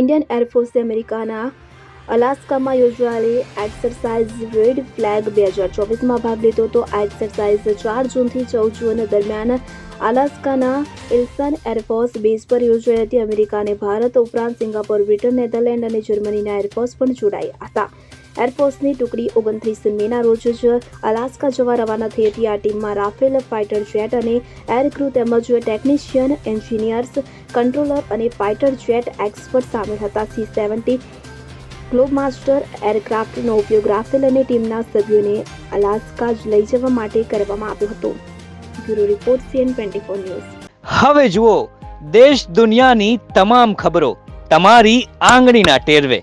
Indian એરફોર્સે અમેરિકાના અલાસ્કામાં યોજાયેલી exercise red flag બે હજાર ચોવીસમાં ભાગ લીધો હતો. આ એક્સરસાઇઝ ચાર જૂનથી ચૌદ જૂન દરમિયાન અલાસ્કાના ઇલ્સન એરફોર્સ બેઝ પર યોજાઈ હતી. અમેરિકા અને ભારત ઉપરાંત સિંગાપોર, બ્રિટન, નેધરલેન્ડ અને જર્મનીના એરફોર્સ પણ જોડાયા હતા. એરફોર્સની ટુકડી ઓગણત્રીસ મેના રોજ જ અલાસ્કા જવા રવાના થઈ હતી. આ ટીમમાં રાફેલ ફાઇટર જેટ અને એરક્રૂ તેમજ ટેકનિશિયન એન્જિનિયર્સ, કંટ્રોલર અને ફાઇટર જેટ એક્સપર્ટ સામેલ હતા. સી સેવન્ટી ગ્લોબમાસ્ટર એરક્રાફ્ટનો ઉપયોગ રાફેલ અને ટીમના સભ્યોને અલાસ્કા જ લઈ જવા માટે કરવામાં આવ્યો હતો. Bureau report CN twenty four news. હવે જુઓ, દેશ દુનિયાની તમામ ખબરો તમારી આંગળીના ટેરવે.